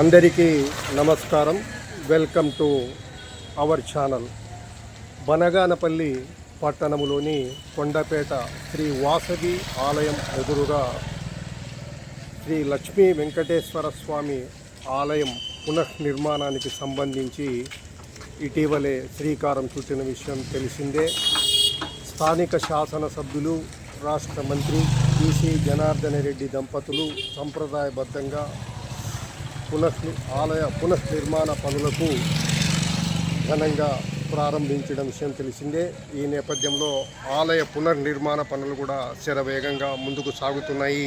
అందరికీ నమస్కారం. Welcome to our channel. Banaganapalli పట్టణంలోని కొండపేట శ్రీ వాసవి ఆలయం ఎదురుగా శ్రీ లక్ష్మీ వెంకటేశ్వర స్వామి ఆలయం పునఃనిర్మాణానికి సంబంధించి ఇటీవలే శ్రీకారం చుట్టిన విషయం తెలిసిందే. స్థానిక శాసనసభ్యులు రాష్ట్ర మంత్రి బీసీ జనార్దన రెడ్డి దంపతులు సంప్రదాయబద్ధంగా పునః ఆలయ పునఃనిర్మాణ పనులకు ఘనంగా ప్రారంభించడం విషయం తెలిసిందే. ఈ నేపథ్యంలో ఆలయ పునర్నిర్మాణ పనులు కూడా శరవేగంగా ముందుకు సాగుతున్నాయి.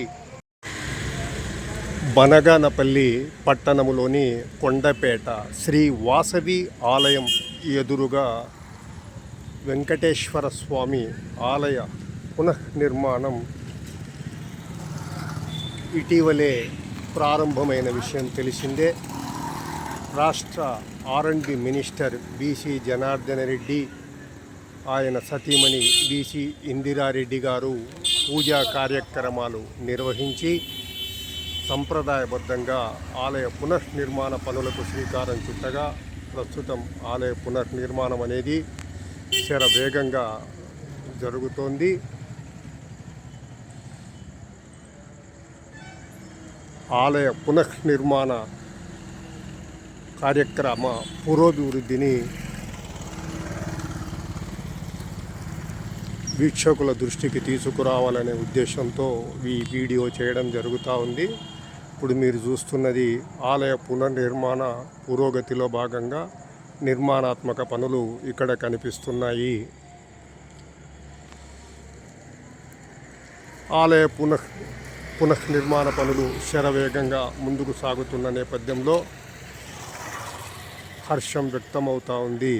బనగానపల్లి పట్టణములోని కొండపేట శ్రీ వాసవి ఆలయం ఎదురుగా వెంకటేశ్వర స్వామి ఆలయ పునఃనిర్మాణం ఇటీవలే ప్రారంభమైన విషయం తెలిసిందే. రాష్ట్ర ఆర్ఎండ్బి మినిస్టర్ బీసీ జనార్దన రెడ్డి ఆయన సతీమణి బీసీ ఇందిరారెడ్డి గారు పూజా కార్యక్రమాలు నిర్వహించి సంప్రదాయబద్ధంగా ఆలయ పునర్నిర్మాణ పనులకు శ్రీకారం చుట్టగా ప్రస్తుతం ఆలయ పునర్నిర్మాణం అనేది శర వేగంగా జరుగుతోంది. ఆలయ పునఃనిర్మాణ కార్యక్రమ పురోభివృద్ధిని వీక్షకుల దృష్టికి తీసుకురావాలనే ఉద్దేశంతో ఈ వీడియో చేయడం జరుగుతూ ఉంది. ఇప్పుడు మీరు చూస్తున్నది ఆలయ పునర్నిర్మాణ పురోగతిలో భాగంగా నిర్మాణాత్మక పనులు ఇక్కడ కనిపిస్తున్నాయి. ఆలయ పునః పునఃనిర్మాణ పనులు శరవేగంగా ముందుకు సాగుతున్న నేపథ్యంలో హర్షం వ్యక్తమవుతా ఉంది.